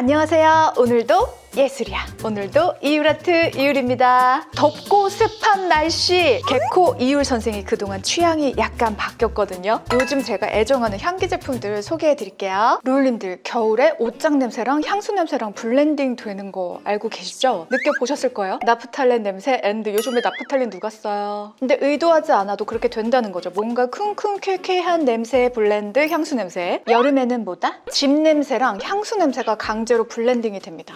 안녕하세요. 오늘도 예술이야. 오늘도 이율아트 이율입니다. 덥고 습한 날씨. 개코 이율 선생이 그동안 취향이 약간 바뀌었거든요. 요즘 제가 애정하는 향기 제품들 소개해 드릴게요. 롤님들 겨울에 옷장 냄새랑 향수 냄새랑 블렌딩 되는 거 알고 계시죠? 느껴보셨을 거예요. 나프탈렌 냄새 앤드 요즘에 나프탈렌 누가 써요? 근데 의도하지 않아도 그렇게 된다는 거죠. 뭔가 킁킁쾌쾌한 냄새 블렌드 향수 냄새. 여름에는 뭐다? 집 냄새랑 향수 냄새가 강제로 블렌딩이 됩니다.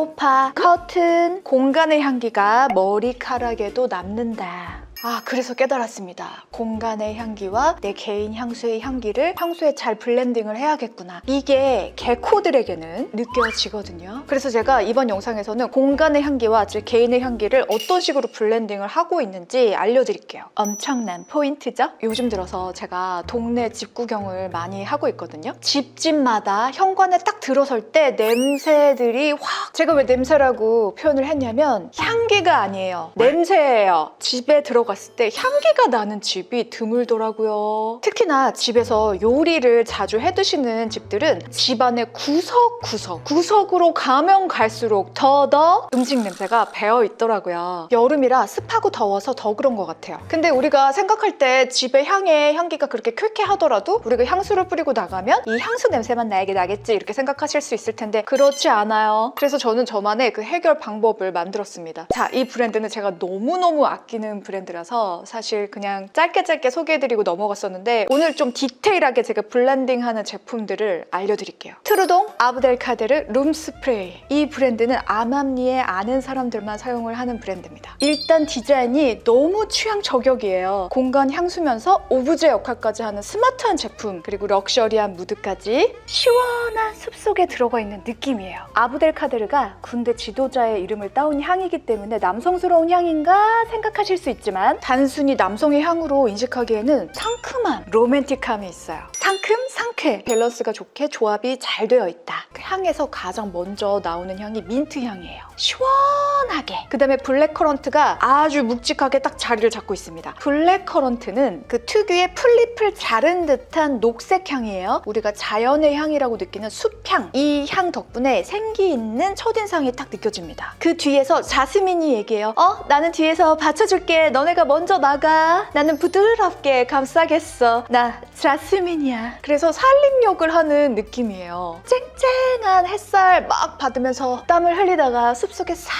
소파, 커튼, 공간의 향기가 머리카락에도 남는다. 아, 그래서 깨달았습니다. 공간의 향기와 내 개인 향수의 향기를 평소에 잘 블렌딩을 해야겠구나. 이게 개코들에게는 느껴지거든요. 그래서 제가 이번 영상에서는 공간의 향기와 제 개인의 향기를 어떤 식으로 블렌딩을 하고 있는지 알려드릴게요. 엄청난 포인트죠? 요즘 들어서 제가 동네 집 구경을 많이 하고 있거든요. 집집마다 현관에 딱 들어설 때 냄새들이 확 제가 왜 냄새라고 표현을 했냐면 향기가 아니에요. 냄새예요. 집에 들어 갔을 때 향기가 나는 집이 드물더라고요. 특히나 집에서 요리를 자주 해 드시는 집들은 집안의 구석구석, 구석으로 가면 갈수록 더더 음식 냄새가 배어 있더라고요. 여름이라 습하고 더워서 더 그런 것 같아요. 근데 우리가 생각할 때 집의 향의 향기가 그렇게 쾌쾌하더라도 우리가 향수를 뿌리고 나가면 이 향수 냄새만 나에게 나겠지 이렇게 생각하실 수 있을 텐데 그렇지 않아요. 그래서 저는 저만의 그 해결 방법을 만들었습니다. 자, 이 브랜드는 제가 너무너무 아끼는 브랜드라 서 사실 그냥 짧게 짧게 소개해드리고 넘어갔었는데 오늘 좀 디테일하게 제가 블렌딩하는 제품들을 알려드릴게요. 트루동 아브델카데르 룸 스프레이. 이 브랜드는 암암리에 아는 사람들만 사용을 하는 브랜드입니다. 일단 디자인이 너무 취향 저격이에요. 공간 향수면서 오브제 역할까지 하는 스마트한 제품 그리고 럭셔리한 무드까지 시원한 숲속에 들어가 있는 느낌이에요. 아브델카데르가 군대 지도자의 이름을 따온 향이기 때문에 남성스러운 향인가 생각하실 수 있지만 단순히 남성의 향으로 인식하기에는 상큼한 로맨틱함이 있어요. 상큼, 상쾌 밸런스가 좋게 조합이 잘 되어 있다. 그 향에서 가장 먼저 나오는 향이 민트 향이에요. 시원하게. 그 다음에 블랙커런트가 아주 묵직하게 딱 자리를 잡고 있습니다. 블랙커런트는 그 특유의 풀잎을 자른 듯한 녹색 향이에요. 우리가 자연의 향이라고 느끼는 숲향. 이 향 덕분에 생기 있는 첫인상이 딱 느껴집니다. 그 뒤에서 자스민이 얘기해요. 어? 나는 뒤에서 받쳐줄게. 너네가 먼저 나가. 나는 부드럽게 감싸겠어. 나 자스민이야. 그래서 살림욕을 하는 느낌이에요. 쨍쨍한 햇살 막 받으면서 땀을 흘리다가 숲속에 싹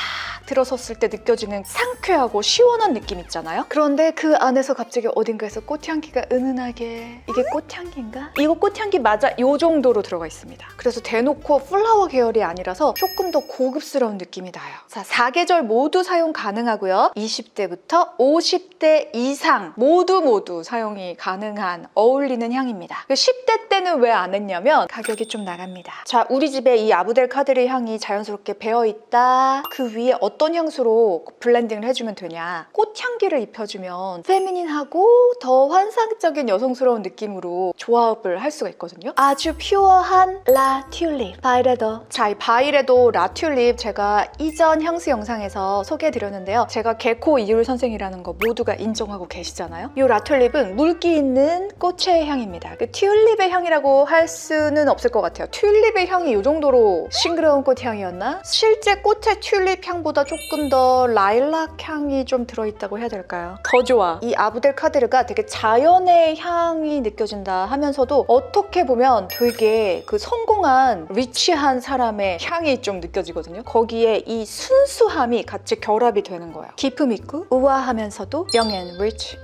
들어섰을 때 느껴지는 상쾌하고 시원한 느낌 있잖아요. 그런데 그 안에서 갑자기 어딘가에서 꽃향기가 은은하게 이게 꽃향기인가? 이거 꽃향기 맞아 요 정도로 들어가 있습니다. 그래서 대놓고 플라워 계열이 아니라서 조금 더 고급스러운 느낌이 나요. 자, 4계절 모두 사용 가능하고요. 20대부터 50대 이상 모두 모두 사용이 가능한 어울리는 향입니다. 10대 때는 왜 안 했냐면 가격이 좀 나갑니다. 자, 우리 집에 이 아부델 카드리 향이 자연스럽게 배어 있다. 그 위에 어떤 향수로 블렌딩을 해주면 되냐? 꽃향기를 입혀주면 페미닌하고 더 환상적인 여성스러운 느낌으로 조합을 할 수가 있거든요. 아주 퓨어한 라 튤립 바이레도. 자, 이 바이레도 라 튤립 제가 이전 향수 영상에서 소개해드렸는데요. 제가 개코 이율 선생이라는 거 모두가 인정하고 계시잖아요. 이 라 튤립은 물기 있는 꽃의 향입니다. 그 튤립의 향이라고 할 수는 없을 것 같아요. 튤립의 향이 이 정도로 싱그러운 꽃 향이었나? 실제 꽃의 튤립 향보다 조금 더 라일락 향이 좀 들어있다고 해야 될까요? 더 좋아. 이 아부델 카드르가 되게 자연의 향이 느껴진다 하면서도 어떻게 보면 되게 그 성공한 리치한 사람의 향이 좀 느껴지거든요. 거기에 이 순수함이 같이 결합이 되는 거예요. 기품 있고 우아하면서도 young and rich.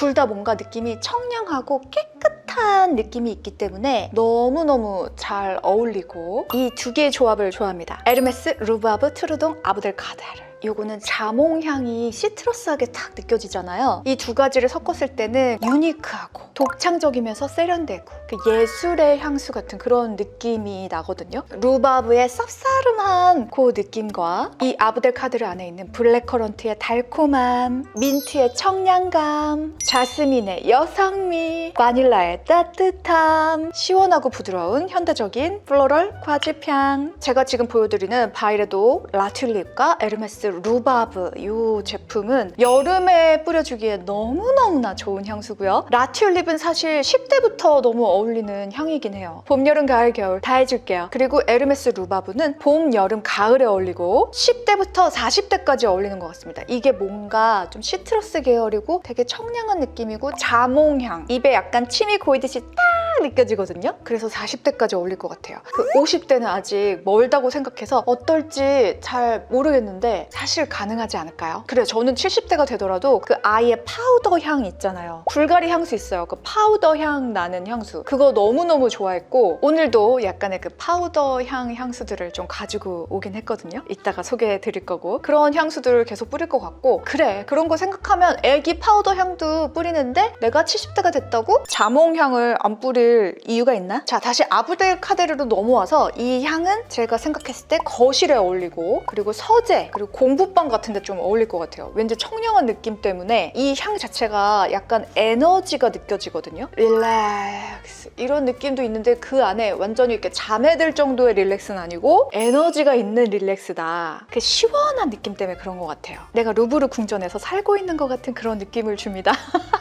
둘 다 뭔가 느낌이 청량하고 깨끗한 느낌이 있기 때문에 너무너무 잘 어울리고 이 두 개의 조합을 좋아합니다. 에르메스 루바브 트루동 아부델 카데르. 요거는 자몽 향이 시트러스하게 탁 느껴지잖아요. 이 두 가지를 섞었을 때는 유니크하고 독창적이면서 세련되고 그 예술의 향수 같은 그런 느낌이 나거든요. 루바브의 쌉싸름한 그 느낌과 이 아부델 카드르 안에 있는 블랙커런트의 달콤함, 민트의 청량감, 자스민의 여성미, 바닐라의 따뜻함, 시원하고 부드러운 현대적인 플로럴 과즙향. 제가 지금 보여드리는 바이레도 라튤립과 에르메스 루바브 이 제품은 여름에 뿌려주기에 너무너무나 좋은 향수고요. 라튤립은 사실 10대부터 너무 어울리는 향이긴 해요. 봄, 여름, 가을, 겨울 다 해줄게요. 그리고 에르메스 루바브는 봄, 여름, 가을에 어울리고 10대부터 40대까지 어울리는 것 같습니다. 이게 뭔가 좀 시트러스 계열이고 되게 청량한 느낌이고 자몽향 입에 약간 침이 고이듯이 딱 느껴지거든요. 그래서 40대까지 어울릴 것 같아요. 그 50대는 아직 멀다고 생각해서 어떨지 잘 모르겠는데 사실 가능하지 않을까요? 그래 저는 70대가 되더라도 그 아이의 파우더 향 있잖아요. 불가리 향수 있어요. 그 파우더 향 나는 향수. 그거 너무너무 좋아했고 오늘도 약간의 그 파우더 향 향수들을 좀 가지고 오긴 했거든요. 이따가 소개해 드릴 거고 그런 향수들을 계속 뿌릴 것 같고 그래 그런 거 생각하면 애기 파우더 향도 뿌리는데 내가 70대가 됐다고 자몽 향을 안 뿌릴 이유가 있나? 자 다시 아브델 카데르로 넘어와서 이 향은 제가 생각했을 때 거실에 어울리고 그리고 서재 그리고 공부방 같은 데 좀 어울릴 것 같아요. 왠지 청량한 느낌 때문에 이 향 자체가 약간 에너지가 느껴지거든요. 릴렉스 이런 느낌도 있는데 그 안에 완전히 이렇게 잠에 들 정도의 릴렉스는 아니고 에너지가 있는 릴렉스다. 그 시원한 느낌 때문에 그런 것 같아요. 내가 루브르 궁전에서 살고 있는 것 같은 그런 느낌을 줍니다.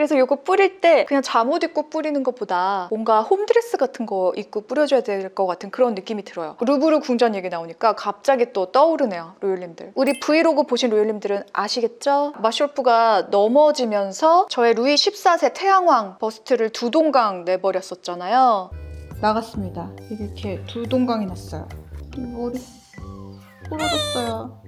그래서 이거 뿌릴 때 그냥 잠옷 입고 뿌리는 것보다 뭔가 홈드레스 같은 거 입고 뿌려줘야 될 것 같은 그런 느낌이 들어요. 루브르 궁전 얘기 나오니까 갑자기 또 떠오르네요, 로열님들. 우리 브이로그 보신 로열님들은 아시겠죠? 마쇼프가 넘어지면서 저의 루이 14세 태양왕 버스트를 두 동강 내버렸었잖아요. 나갔습니다. 이렇게 두 동강이 났어요. 이 머리 부러졌어요.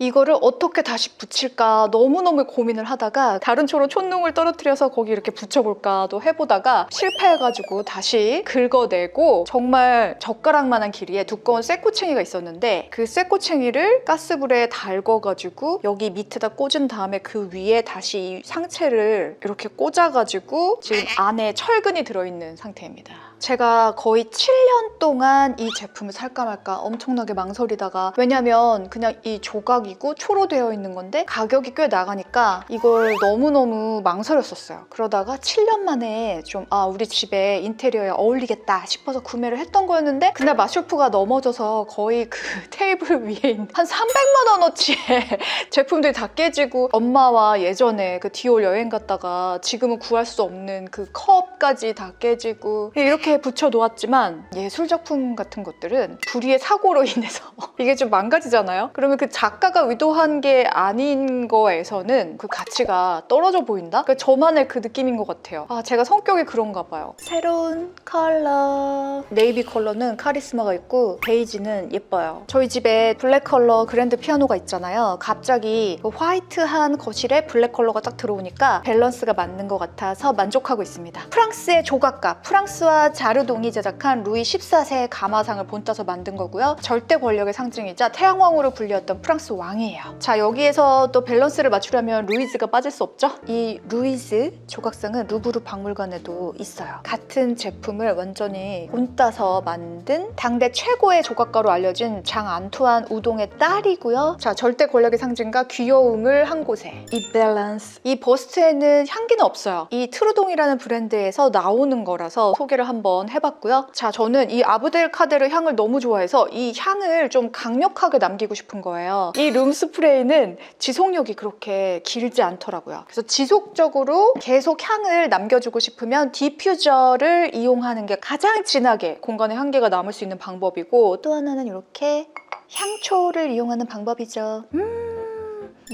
이거를 어떻게 다시 붙일까 너무너무 고민을 하다가 다른 초로 촛농을 떨어뜨려서 거기 이렇게 붙여볼까도 해보다가 실패해가지고 다시 긁어내고 정말 젓가락만한 길이에 두꺼운 쇠꼬챙이가 있었는데 그 쇠꼬챙이를 가스불에 달궈가지고 여기 밑에다 꽂은 다음에 그 위에 다시 이 상체를 이렇게 꽂아가지고 지금 안에 철근이 들어있는 상태입니다. 제가 거의 7년 동안 이 제품을 살까 말까 엄청나게 망설이다가 왜냐면 그냥 이 조각이고 초로 되어 있는 건데 가격이 꽤 나가니까 이걸 너무너무 망설였었어요. 그러다가 7년 만에 좀 아 우리 집에 인테리어에 어울리겠다 싶어서 구매를 했던 거였는데 그날 마쇼프가 넘어져서 거의 그 테이블 위에 있는 한 300만 원어치의 제품들이 다 깨지고 엄마와 예전에 그 디올 여행 갔다가 지금은 구할 수 없는 그 컵까지 다 깨지고 이렇게 붙여 놓았지만 예술 작품 같은 것들은 불의의 사고로 인해서 이게 좀 망가지잖아요. 그러면 그 작가가 의도한 게 아닌 거에서는 그 가치가 떨어져 보인다? 그러니까 저만의 그 느낌인 것 같아요. 아 제가 성격이 그런가 봐요. 새로운 컬러 네이비 컬러는 카리스마가 있고 베이지는 예뻐요. 저희 집에 블랙 컬러 그랜드 피아노가 있잖아요. 갑자기 그 화이트한 거실에 블랙 컬러가 딱 들어오니까 밸런스가 맞는 것 같아서 만족하고 있습니다. 프랑스의 조각가 프랑스와 자르동이 제작한 루이 14세의 가마상을 본따서 만든 거고요. 절대 권력의 상징이자 태양왕으로 불렸던 프랑스 왕이에요. 자 여기에서 또 밸런스를 맞추려면 루이즈가 빠질 수 없죠. 이 루이즈 조각상은 루브르 박물관에도 있어요. 같은 제품을 완전히 본따서 만든 당대 최고의 조각가로 알려진 장 안투안 우동의 딸이고요. 자 절대 권력의 상징과 귀여움을 한 곳에 이 밸런스 이 버스트에는 향기는 없어요. 이 트루동이라는 브랜드에서 나오는 거라서 소개를 한번 해봤고요. 자 저는 이 아브델 카데르 향을 너무 좋아해서 이 향을 좀 강력하게 남기고 싶은 거예요. 이 룸 스프레이는 지속력이 그렇게 길지 않더라고요. 그래서 지속적으로 계속 향을 남겨주고 싶으면 디퓨저를 이용하는 게 가장 진하게 공간에 향기가 남을 수 있는 방법이고 또 하나는 이렇게 향초를 이용하는 방법이죠. 음.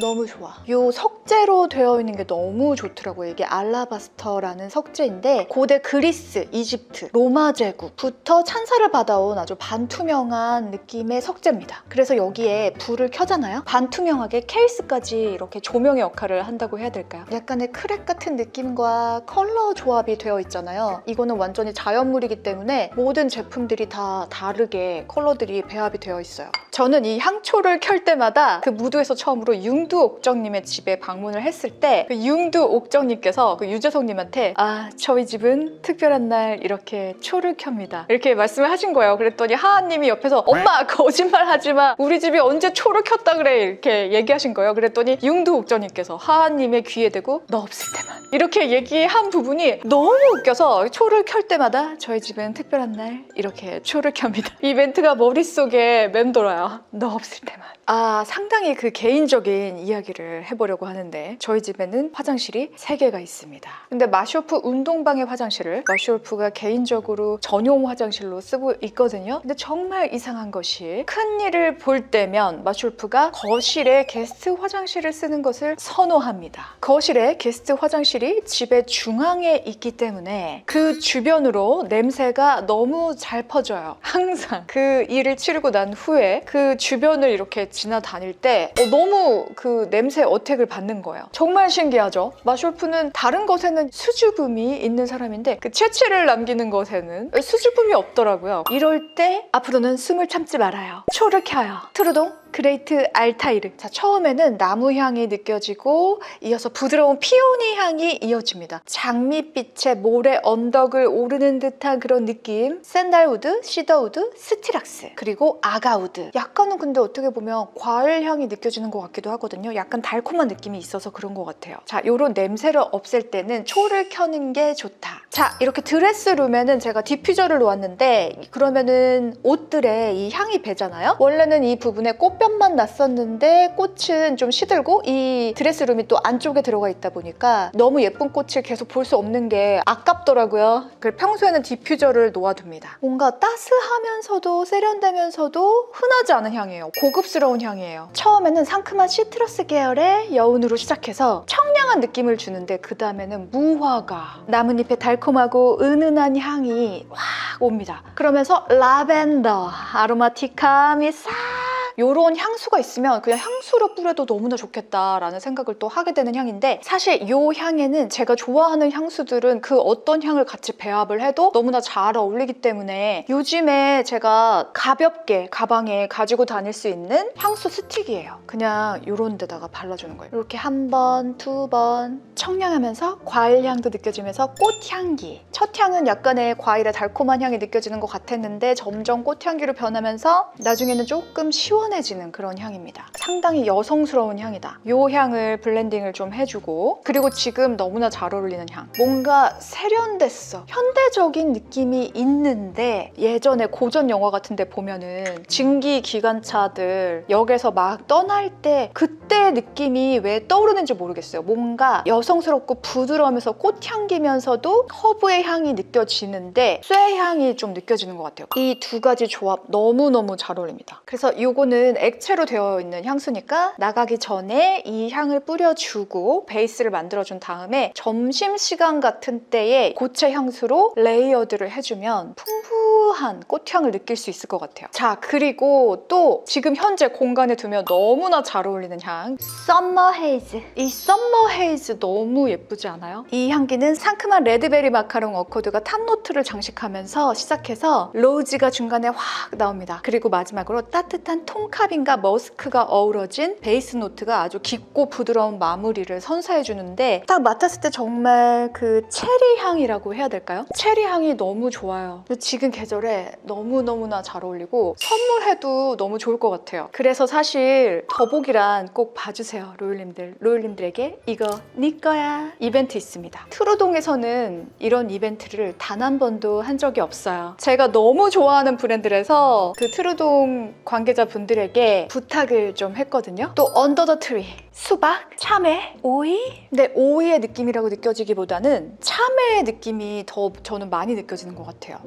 너무 좋아. 요 석재로 되어 있는 게 너무 좋더라고요. 이게 알라바스터라는 석재인데 고대 그리스, 이집트, 로마 제국부터 찬사를 받아온 아주 반투명한 느낌의 석재입니다. 그래서 여기에 불을 켜잖아요. 반투명하게 케이스까지 이렇게 조명의 역할을 한다고 해야 될까요? 약간의 크랙 같은 느낌과 컬러 조합이 되어 있잖아요. 이거는 완전히 자연물이기 때문에 모든 제품들이 다 다르게 컬러들이 배합이 되어 있어요. 저는 이 향초를 켤 때마다 그 무도에서 처음으로 융두 옥정님의 집에 방문을 했을 때 그 융두 옥정님께서 그 유재석님한테 아 저희 집은 특별한 날 이렇게 초를 켭니다 이렇게 말씀을 하신 거예요. 그랬더니 하하님이 옆에서 엄마 거짓말 하지 마 우리 집이 언제 초를 켰다 그래 이렇게 얘기하신 거예요. 그랬더니 융두 옥정님께서 하하님의 귀에 대고 너 없을 때만 이렇게 얘기한 부분이 너무 웃겨서 초를 켤 때마다 저희 집은 특별한 날 이렇게 초를 켭니다. 이 멘트가 머릿속에 맴돌아요. 너 없을 때만. 아, 상당히 그 개인적인 이야기를 해보려고 하는데 저희 집에는 화장실이 세개가 있습니다. 근데 마쇼프 운동방의 화장실을 마쇼프가 개인적으로 전용 화장실로 쓰고 있거든요. 근데 정말 이상한 것이 큰 일을 볼 때면 마쇼프가 거실에 게스트 화장실을 쓰는 것을 선호합니다. 거실에 게스트 화장실이 집의 중앙에 있기 때문에 그 주변으로 냄새가 너무 잘 퍼져요. 항상 그 일을 치르고 난 후에 그 주변을 이렇게 지나다닐 때 어, 너무 그 냄새 어택을 받는 거예요. 정말 신기하죠? 마쇼프는 다른 것에는 수줍음이 있는 사람인데 그 채취를 남기는 것에는 수줍음이 없더라고요. 이럴 때 앞으로는 숨을 참지 말아요. 초를 켜요. 트루동 그레이트 알타이르. 자, 처음에는 나무 향이 느껴지고 이어서 부드러운 피오니 향이 이어집니다. 장밋빛의 모래 언덕을 오르는 듯한 그런 느낌. 샌달우드, 시더우드, 스티락스, 그리고 아가우드. 약간은 근데 어떻게 보면 과일 향이 느껴지는 것 같기도 하거든요. 약간 달콤한 느낌이 있어서 그런 것 같아요. 자, 요런 냄새를 없앨 때는 초를 켜는 게 좋다. 자, 이렇게 드레스룸에는 제가 디퓨저를 놓았는데 그러면은 옷들에 이 향이 배잖아요. 원래는 이 부분에 꽃 병만 났었는데 꽃은 좀 시들고 이 드레스룸이 또 안쪽에 들어가 있다 보니까 너무 예쁜 꽃을 계속 볼 수 없는 게 아깝더라고요. 그래서 평소에는 디퓨저를 놓아둡니다. 뭔가 따스하면서도 세련되면서도 흔하지 않은 향이에요. 고급스러운 향이에요. 처음에는 상큼한 시트러스 계열의 여운으로 시작해서 청량한 느낌을 주는데 그 다음에는 무화과, 나뭇잎의 달콤하고 은은한 향이 확 옵니다. 그러면서 라벤더, 아로마티감이 싹 요런 향수가 있으면 그냥 향수로 뿌려도 너무나 좋겠다라는 생각을 또 하게 되는 향인데 사실 요 향에는 제가 좋아하는 향수들은 그 어떤 향을 같이 배합을 해도 너무나 잘 어울리기 때문에 요즘에 제가 가볍게 가방에 가지고 다닐 수 있는 향수 스틱이에요. 그냥 요런 데다가 발라주는 거예요. 이렇게 한 번, 두 번 청량하면서 과일 향도 느껴지면서 꽃향기. 첫 향은 약간의 과일의 달콤한 향이 느껴지는 것 같았는데 점점 꽃향기로 변하면서 나중에는 조금 시원 해지는 그런 향입니다. 상당히 여성스러운 향이다. 요 향을 블렌딩을 좀 해주고 그리고 지금 너무나 잘 어울리는 향. 뭔가 세련됐어. 현대적인 느낌이 있는데 예전에 고전 영화 같은 데 보면은 증기 기관차들 역에서 막 떠날 때 그때 느낌이 왜 떠오르는지 모르겠어요. 뭔가 여성스럽고 부드러우면서 꽃향기면서도 허브의 향이 느껴지는데 쇠 향이 좀 느껴지는 것 같아요. 이 두 가지 조합 너무너무 잘 어울립니다. 그래서 이거는 액체로 되어 있는 향수니까 나가기 전에 이 향을 뿌려주고 베이스를 만들어준 다음에 점심시간 같은 때에 고체 향수로 레이어드를 해주면 풍부 한 꽃향을 느낄 수 있을 것 같아요. 자, 그리고 또 지금 현재 공간에 두면 너무나 잘 어울리는 향 썸머 헤이즈. 이 썸머 헤이즈 너무 예쁘지 않아요? 이 향기는 상큼한 레드베리 마카롱 어코드가 탑노트를 장식하면서 시작해서 로즈가 중간에 확 나옵니다. 그리고 마지막으로 따뜻한 톰카빈과 머스크가 어우러진 베이스 노트가 아주 깊고 부드러운 마무리를 선사해 주는데 딱 맡았을 때 정말 그 체리 향이라고 해야 될까요? 체리 향이 너무 좋아요. 지금 계절 에 너무너무나 잘 어울리고 선물해도 너무 좋을 것 같아요. 그래서 사실 더보기란 꼭 봐주세요. 로율님들. 로율님들에게 이거 네 거야. 이벤트 있습니다. 트로동에서는 이런 이벤트를 단 한 번도 한 적이 없어요. 제가 너무 좋아하는 브랜드라서 그 트루동 관계자분들에게 부탁을 좀 했거든요. 또 언더 더 트리 수박, 참외, 오이? 근데 오이의 느낌이라고 느껴지기보다는 참외의 느낌이 더 저는 많이 느껴지는 것 같아요.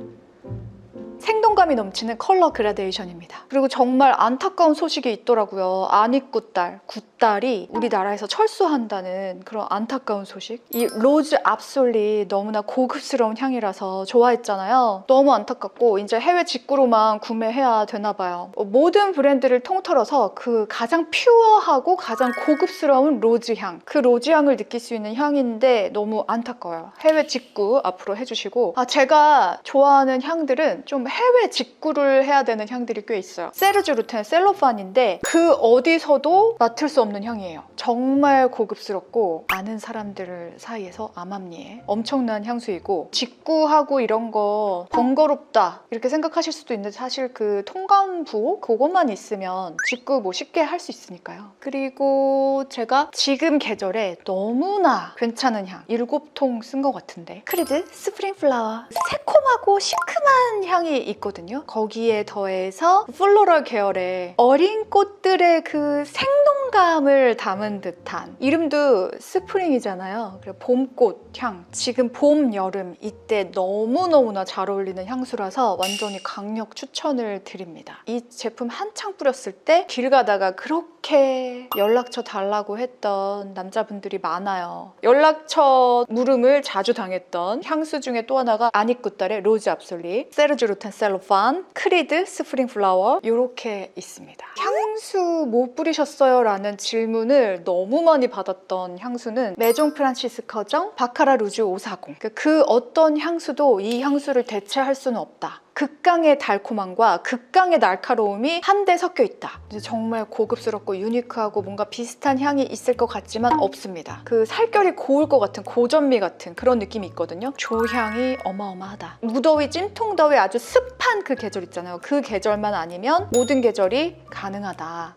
생동감이 넘치는 컬러 그라데이션입니다. 그리고 정말 안타까운 소식이 있더라고요. 아니굿달, 굿 달이 우리나라에서 철수한다는 그런 안타까운 소식. 이 로즈 압솔리 너무나 고급스러운 향이라서 좋아했잖아요. 너무 안타깝고 이제 해외 직구로만 구매해야 되나 봐요. 어, 모든 브랜드를 통틀어서 그 가장 퓨어하고 가장 고급스러운 로즈 향, 그 로즈 향을 느낄 수 있는 향인데 너무 안타까워요. 해외 직구 앞으로 해주시고 아 제가 좋아하는 향들은 좀 해외 직구를 해야 되는 향들이 꽤 있어요. 세르주 루텐 셀로판인데 그 어디서도 맡을 수 없는 향이에요. 정말 고급스럽고 아는 사람들 사이에서 암암리에 엄청난 향수이고 직구하고 이런 거 번거롭다 이렇게 생각하실 수도 있는데 사실 그 통감부 그것만 있으면 직구 뭐 쉽게 할 수 있으니까요. 그리고 제가 지금 계절에 너무나 괜찮은 향 일곱 통쓴 것 같은데 크리드 스프링 플라워 새콤하고 시큼한 향이 있거든요. 거기에 더해서 플로럴 계열의 어린 꽃들의 그 생동감 을 담은 듯한 이름도 스프링이잖아요. 그리고 봄꽃 향. 지금 봄, 여름 이때 너무너무나 잘 어울리는 향수라서 완전히 강력 추천을 드립니다. 이 제품 한창 뿌렸을 때 길 가다가 그렇게 연락처 달라고 했던 남자분들이 많아요. 연락처 물음을 자주 당했던 향수 중에 또 하나가 아니꾸딸의 로즈 압솔리, 세르주 루텐 셀로판, 크리드 스프링 플라워 이렇게 있습니다. 향수 뭐 뿌리셨어요? 라는 질문을 너무 많이 받았던 향수는 메종 프란시스커정 바카라 루즈 540. 그- 그 어떤 향수도 이 향수를 대체할 수는 없다. 극강의 달콤함과 극강의 날카로움이 한데 섞여 있다. 정말 고급스럽고 유니크하고 뭔가 비슷한 향이 있을 것 같지만 없습니다. 그 살결이 고울 것 같은 고전미 같은 그런 느낌이 있거든요. 조향이 어마어마하다. 무더위, 찜통더위 아주 습한 그 계절 있잖아요. 그 계절만 아니면 모든 계절이 가능하다.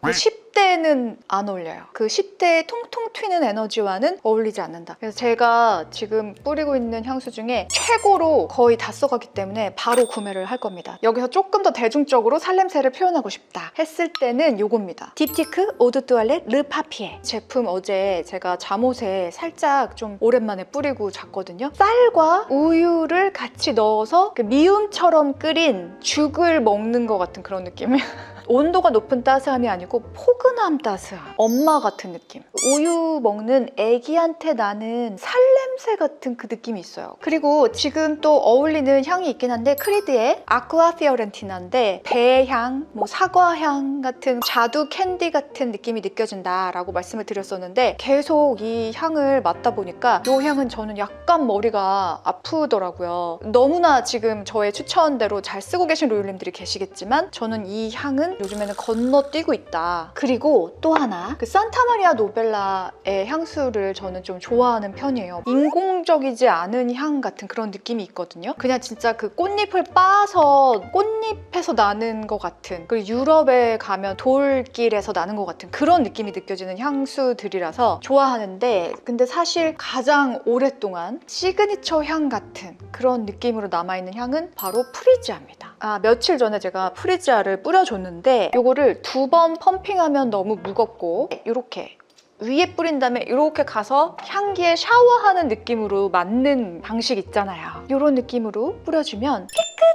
10대는 안 어울려요. 그 10대의 통통 튀는 에너지와는 어울리지 않는다. 그래서 제가 지금 뿌리고 있는 향수 중에 최고로 거의 다 써가기 때문에 바로 구매를 할 겁니다. 여기서 조금 더 대중적으로 살냄새를 표현하고 싶다 했을 때는 요겁니다. 딥티크 오드 뚜알렛 르 파피에 제품 어제 제가 잠옷에 살짝 좀 오랜만에 뿌리고 잤거든요. 쌀과 우유를 같이 넣어서 그 미음처럼 끓인 죽을 먹는 것 같은 그런 느낌이에요. 온도가 높은 따스함이 아니고 포근함 따스함. 엄마 같은 느낌. 우유 먹는 애기한테 나는 살냄새 같은 그 느낌이 있어요. 그리고 지금 또 어울리는 향이 있긴 한데 크리드의 아쿠아 피어렌티나인데 배향, 뭐 사과향 같은 자두 캔디 같은 느낌이 느껴진다 라고 말씀을 드렸었는데 계속 이 향을 맡다 보니까 이 향은 저는 약간 머리가 아프더라고요. 너무나 지금 저의 추천대로 잘 쓰고 계신 로율님들이 계시겠지만 저는 이 향은 요즘에는 건너뛰고 있다. 그리고 또 하나 그 산타마리아 노벨라의 향수를 저는 좀 좋아하는 편이에요. 인공적이지 않은 향 같은 그런 느낌이 있거든요. 그냥 진짜 그 꽃잎을 빻아서 꽃 잎에서 나는 것 같은 그리고 유럽에 가면 돌길에서 나는 것 같은 그런 느낌이 느껴지는 향수들이라서 좋아하는데 근데 사실 가장 오랫동안 시그니처 향 같은 그런 느낌으로 남아있는 향은 바로 프리지아입니다. 아 며칠 전에 제가 프리지아를 뿌려줬는데 요거를 두 번 펌핑하면 너무 무겁고 이렇게 위에 뿌린 다음에 이렇게 가서 향기에 샤워하는 느낌으로 맞는 방식 있잖아요. 이런 느낌으로 뿌려주면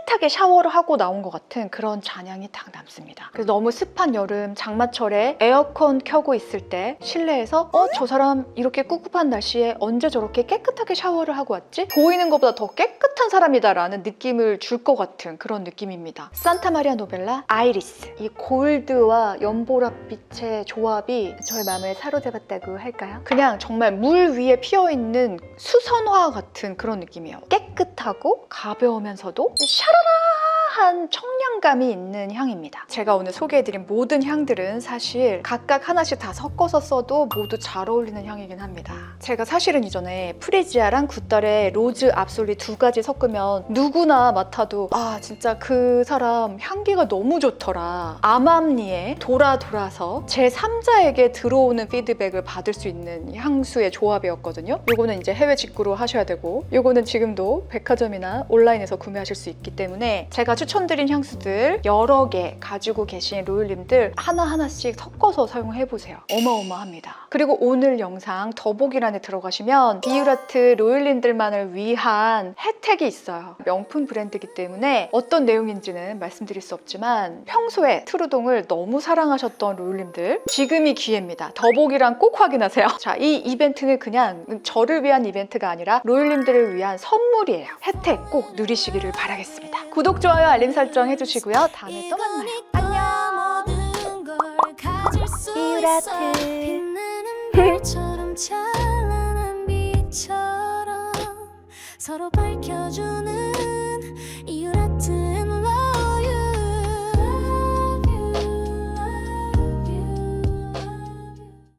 깨끗하게 샤워를 하고 나온 것 같은 그런 잔향이 딱 남습니다. 그래서 너무 습한 여름 장마철에 에어컨 켜고 있을 때 실내에서 어 저 사람 이렇게 꿉꿉한 날씨에 언제 저렇게 깨끗하게 샤워를 하고 왔지? 보이는 것보다 더 깨끗한 사람이다 라는 느낌을 줄 것 같은 그런 느낌입니다. 산타마리아 노벨라 아이리스 이 골드와 연보라빛의 조합이 저의 마음을 사로잡 았다고 할까요? 그냥 정말 물 위에 피어 있는 수선화 같은 그런 느낌이에요. 깨끗하고 가벼우면서도 샤라라한 청량감이 있는 향입니다. 제가 오늘 소개해드린 모든 향들은 사실 각각 하나씩 다 섞어서 써도 모두 잘 어울리는 향이긴 합니다. 제가 사실은 이전에 프리지아랑 굿달의 로즈 압솔리 두 가지 섞으면 누구나 맡아도 아 진짜 그 사람 향기가 너무 좋더라. 암암리에 돌아 돌아서 제 3자에게 들어오는 피드백 을 받을 수 있는 향수의 조합이었거든요. 요거는 이제 해외 직구로 하셔야 되고 요거는 지금도 백화점이나 온라인에서 구매하실 수 있기 때문에 제가 추천드린 향수들 여러 개 가지고 계신 로율님들 하나하나씩 섞어서 사용해 보세요. 어마어마합니다. 그리고 오늘 영상 더보기란에 들어가시면 비유라트 로율님들만을 위한 혜택이 있어요. 명품 브랜드이기 때문에 어떤 내용인지는 말씀드릴 수 없지만 평소에 트루동을 너무 사랑하셨던 로율님들 지금이 기회입니다. 더보기란 꼭 확인하세요. 자, 이 이벤트는 그냥 저를 위한 이벤트가 아니라 로율님들을 위한 선물이에요. 혜택 꼭 누리시기를 바라겠습니다. 구독, 좋아요, 알림 설정 해주시고요. 다음에 또 만나요. 빛처럼 서로 밝혀주는 이유라트